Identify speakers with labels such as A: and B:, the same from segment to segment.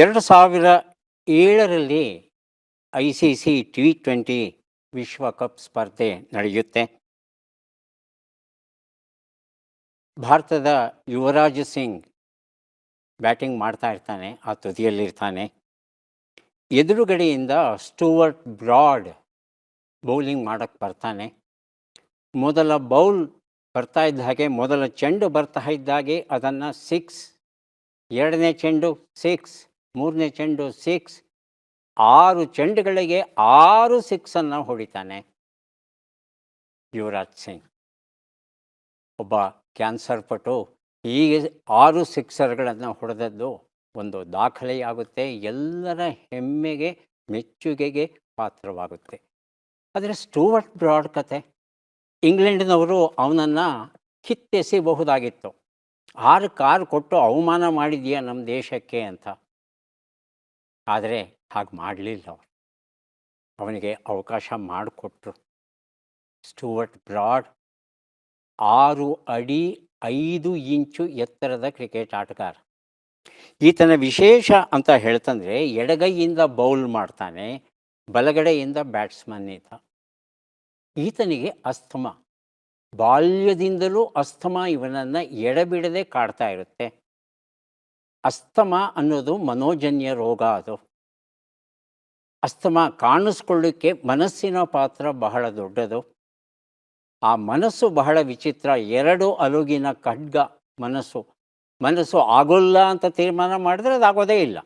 A: ಎರಡು ಸಾವಿರ ಏಳರಲ್ಲಿ I C C T twenty ವಿಶ್ವಕಪ್ ಸ್ಪರ್ಧೆ ನಡೆಯುತ್ತೆ. ಭಾರತದ ಯುವರಾಜ್ ಸಿಂಗ್ ಬ್ಯಾಟಿಂಗ್ ಮಾಡ್ತಾ ಇರ್ತಾನೆ, ಆ ತುದಿಯಲ್ಲಿರ್ತಾನೆ. ಎದುರುಗಡೆಯಿಂದ ಸ್ಟೂವರ್ಟ್ ಬ್ರಾಡ್ ಬೌಲಿಂಗ್ ಮಾಡೋಕ್ಕೆ ಬರ್ತಾನೆ. ಮೊದಲ ಬೌಲ್ ಬರ್ತಾ ಇದ್ದ ಹಾಗೆ, ಮೊದಲ ಚೆಂಡು ಬರ್ತಾ ಇದ್ದಾಗೆ ಅದನ್ನು ಸಿಕ್ಸ್ ಎರಡನೇ ಚೆಂಡು ಸಿಕ್ಸ್ ಮೂರನೇ ಚೆಂಡು ಸಿಕ್ಸ್. ಆರು ಚೆಂಡುಗಳಿಗೆ ಆರು ಸಿಕ್ಸನ್ನು ಹೊಡಿತಾನೆ. ಯುವರಾಜ್ ಸಿಂಗ್. ಒಬ್ಬ ಕ್ಯಾನ್ಸರ್ ಪಟು ಹೀಗೆ ಆರು ಸಿಕ್ಸರ್ಗಳನ್ನು ಹೊಡೆದದ್ದು ಒಂದು ದಾಖಲೆಯಾಗುತ್ತೆ. ಎಲ್ಲರ ಹೆಮ್ಮೆಗೆ, ಮೆಚ್ಚುಗೆಗೆ ಪಾತ್ರವಾಗುತ್ತೆ. ಆದರೆ ಸ್ಟೂವರ್ಟ್ ಬ್ರಾಡ್ ಕತೆ. ಇಂಗ್ಲೆಂಡಿನವರು ಅವನನ್ನು ಕಿತ್ತೆಸೆಬಹುದಾಗಿತ್ತು ಆರು ಕಾರು ಕೊಟ್ಟು ಅವಮಾನ ಮಾಡಿದೆಯಾ ನಮ್ಮ ದೇಶಕ್ಕೆ ಅಂತ. ಆದರೆ ಹಾಗೆ ಮಾಡಲಿಲ್ಲ ಅವರು. ಅವನಿಗೆ ಅವಕಾಶ ಮಾಡಿಕೊಟ್ರು. ಸ್ಟೂವರ್ಟ್ ಬ್ರಾಡ್ ಆರು ಅಡಿ ಐದು ಇಂಚು ಎತ್ತರದ ಕ್ರಿಕೆಟ್ ಆಟಗಾರ. ಈತನ ವಿಶೇಷ ಅಂತ ಹೇಳ್ತಂದರೆ ಎಡಗೈಯಿಂದ ಬೌಲ್ ಮಾಡ್ತಾನೆ, ಬಲಗಡೆಯಿಂದ ಬ್ಯಾಟ್ಸ್ಮನ್ ಈತ. ಈತನಿಗೆ ಅಸ್ತಮ. ಬಾಲ್ಯದಿಂದಲೂ ಅಸ್ತಮ ಇವನನ್ನು ಎಡಬಿಡದೆ ಕಾಡ್ತಾ ಇರುತ್ತೆ. ಅಸ್ತಮ ಅನ್ನೋದು ಮನೋಜನ್ಯ ರೋಗ ಅದು. ಅಸ್ತಮ ಕಾಣಿಸ್ಕೊಳ್ಳಿಕ್ಕೆ ಮನಸ್ಸಿನ ಪಾತ್ರ ಬಹಳ ದೊಡ್ಡದು. ಆ ಮನಸ್ಸು ಬಹಳ ವಿಚಿತ್ರ, ಎರಡು ಅಲುಗಿನ ಖಡ್ಗ ಮನಸ್ಸು. ಮನಸ್ಸು ಆಗೋಲ್ಲ ಅಂತ ತೀರ್ಮಾನ ಮಾಡಿದ್ರೆ ಅದಾಗೋದೇ ಇಲ್ಲ.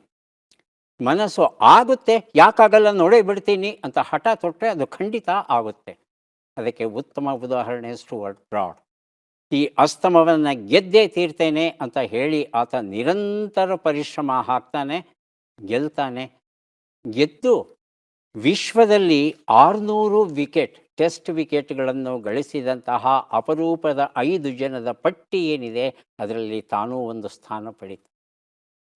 A: ಮನಸ್ಸು ಆಗುತ್ತೆ, ಯಾಕಾಗಲ್ಲ ನೋಡೇ ಬಿಡ್ತೀನಿ ಅಂತ ಹಠ ತೊಟ್ಟರೆ ಅದು ಖಂಡಿತ ಆಗುತ್ತೆ. ಅದಕ್ಕೆ ಉತ್ತಮ ಉದಾಹರಣೆ ಸ್ಟುವರ್ಟ್ ಬ್ರಾಡ್ ಈ ಅಸ್ತಮವನ್ನು ಗೆದ್ದೇ ತೀರ್ತೇನೆ ಅಂತ ಹೇಳಿ ಆತ ನಿರಂತರ ಪರಿಶ್ರಮ ಹಾಕ್ತಾನೆ, ಗೆಲ್ತಾನೆ. ಗೆದ್ದು ವಿಶ್ವದಲ್ಲಿ ಆರುನೂರು ವಿಕೆಟ್, ಟೆಸ್ಟ್ ವಿಕೆಟ್ಗಳನ್ನು ಗಳಿಸಿದಂತಹ ಅಪರೂಪದ ಐದು ಜನದ ಪಟ್ಟಿ ಏನಿದೆ, ಅದರಲ್ಲಿ ತಾನೂ ಒಂದು ಸ್ಥಾನ ಪಡೀತು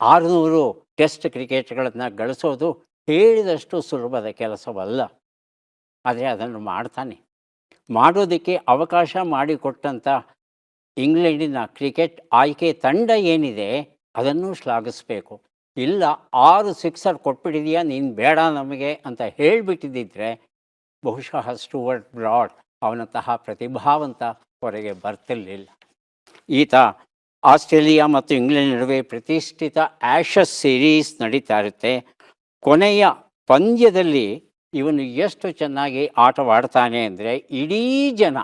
A: ಆರುನೂರು ಟೆಸ್ಟ್ ಕ್ರಿಕೆಟ್ಗಳನ್ನು ಗಳಿಸೋದು ಹೇಳಿದಷ್ಟು ಸುಲಭದ ಕೆಲಸವಲ್ಲ. ಆದರೆ ಅದನ್ನು ಮಾಡ್ತಾನೆ. ಮಾಡೋದಕ್ಕೆ ಅವಕಾಶ ಮಾಡಿಕೊಟ್ಟಂಥ ಇಂಗ್ಲೆಂಡಿನ ಕ್ರಿಕೆಟ್ ಆಯ್ಕೆ ತಂಡ ಏನಿದೆ ಅದನ್ನು ಶ್ಲಾಘಿಸಬೇಕು. ಇಲ್ಲ, ಆರು ಸಿಕ್ಸರ್ ಕೊಟ್ಬಿಟ್ಟಿದೆಯಾ, ನೀನು ಬೇಡ ನಮಗೆ ಅಂತ ಹೇಳಿಬಿಟ್ಟಿದ್ದಿದ್ರೆ ಬಹುಶಃ ಸ್ಟುವರ್ಟ್ ಬ್ರಾಡ್ ಅವನಂತಹ ಪ್ರತಿಭಾವಂತ ಹೊರಗೆ ಬರ್ತಿರಲಿಲ್ಲ. ಈತ ಆಸ್ಟ್ರೇಲಿಯಾ ಮತ್ತು ಇಂಗ್ಲೆಂಡ್ ನಡುವೆ ಪ್ರತಿಷ್ಠಿತ ಆ್ಯಶಸ್ ಸೀರೀಸ್ ನಡೀತಾ ಇರುತ್ತೆ. ಕೊನೆಯ ಪಂದ್ಯದಲ್ಲಿ ಇವನು ಎಷ್ಟು ಚೆನ್ನಾಗಿ ಆಟವಾಡ್ತಾನೆ ಅಂದರೆ ಇಡೀ ಜನ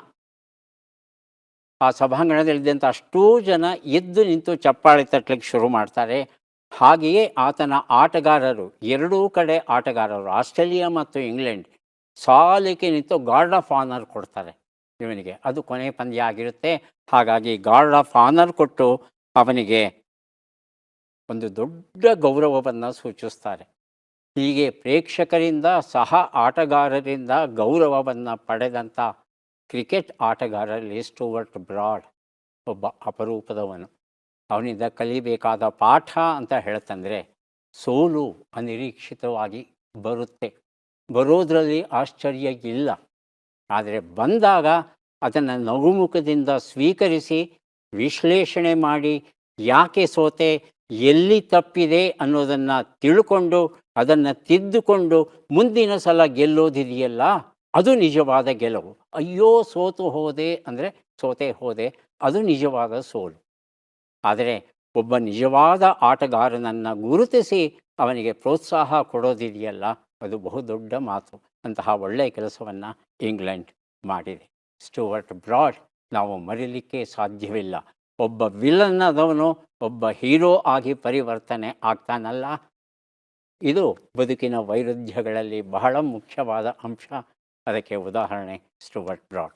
A: ಆ ಸಭಾಂಗಣದಲ್ಲಿದ್ದಂಥ ಅಷ್ಟೂ ಜನ ಎದ್ದು ನಿಂತು ಚಪ್ಪಾಳೆ ತಟ್ಟಲಿಕ್ಕೆ ಶುರು ಮಾಡ್ತಾರೆ. ಹಾಗೆಯೇ ಆತನ ಆಟಗಾರರು, ಎರಡೂ ಕಡೆ ಆಟಗಾರರು, ಆಸ್ಟ್ರೇಲಿಯಾ ಮತ್ತು ಇಂಗ್ಲೆಂಡ್, ಸಾಲಿಗೆ ನಿಂತು ಗಾರ್ಡ್ ಆಫ್ ಆನರ್ ಕೊಡ್ತಾರೆ ಇವನಿಗೆ. ಅದು ಕೊನೆ ಪಂದ್ಯ ಆಗಿರುತ್ತೆ. ಹಾಗಾಗಿ ಗಾರ್ಡ್ ಆಫ್ ಆನರ್ ಕೊಟ್ಟು ಅವನಿಗೆ ಒಂದು ದೊಡ್ಡ ಗೌರವವನ್ನು ಸೂಚಿಸ್ತಾರೆ. ಹೀಗೆ ಪ್ರೇಕ್ಷಕರಿಂದ ಸಹ ಆಟಗಾರರಿಂದ ಗೌರವವನ್ನು ಪಡೆದಂಥ ಕ್ರಿಕೆಟ್ ಆಟಗಾರರಲ್ಲಿ ಸ್ಟೂವರ್ಟ್ ಬ್ರಾಡ್ ಒಬ್ಬ ಅಪರೂಪದವನು. ಅವನಿಂದ ಕಲಿಬೇಕಾದ ಪಾಠ ಅಂತ ಹೇಳ್ತಂದರೆ, ಸೋಲು ಅನಿರೀಕ್ಷಿತವಾಗಿ ಬರುತ್ತೆ. ಬರೋದರಲ್ಲಿ ಆಶ್ಚರ್ಯ ಇಲ್ಲ. ಆದರೆ ಬಂದಾಗ ಅದನ್ನು ನಗುಮುಖದಿಂದ ಸ್ವೀಕರಿಸಿ, ವಿಶ್ಲೇಷಣೆ ಮಾಡಿ, ಯಾಕೆ ಸೋತೆ, ಎಲ್ಲಿ ತಪ್ಪಿದೆ ಅನ್ನೋದನ್ನು ತಿಳ್ಕೊಂಡು, ಅದನ್ನು ತಿದ್ದುಕೊಂಡು ಮುಂದಿನ ಸಲ ಗೆಲ್ಲೋದಿದೆಯಲ್ಲ? ಅದು ನಿಜವಾದ ಗೆಲುವು. ಅಯ್ಯೋ, ಸೋತು ಹೋದೆ ಅಂದರೆ ಸೋತೆ ಹೋದೆ, ಅದು ನಿಜವಾದ ಸೋಲು. ಆದರೆ ಒಬ್ಬ ನಿಜವಾದ ಆಟಗಾರನನ್ನು ಗುರುತಿಸಿ ಅವನಿಗೆ ಪ್ರೋತ್ಸಾಹ ಕೊಡೋದಿದೆಯಲ್ಲ, ಅದು ಬಹುದೊಡ್ಡ ಮಾತು. ಅಂತಹ ಒಳ್ಳೆಯ ಕೆಲಸವನ್ನು ಇಂಗ್ಲೆಂಡ್ ಮಾಡಿದೆ. ಸ್ಟುವರ್ಟ್ ಬ್ರಾಡ್, ನಾವು ಮರೀಲಿಕ್ಕೆ ಸಾಧ್ಯವಿಲ್ಲ. ಒಬ್ಬ ವಿಲನ್ನದವನು ಒಬ್ಬ ಹೀರೋ ಆಗಿ ಪರಿವರ್ತನೆ ಆಗ್ತಾನಲ್ಲ. ಇದು ಬದುಕಿನ ವೈರುಧ್ಯಗಳಲ್ಲಿ ಬಹಳ ಮುಖ್ಯವಾದ ಅಂಶ. ಅದಕ್ಕೆ ಉದಾಹರಣೆ ಸ್ಟುವರ್ಟ್ ಬ್ರಾಡ್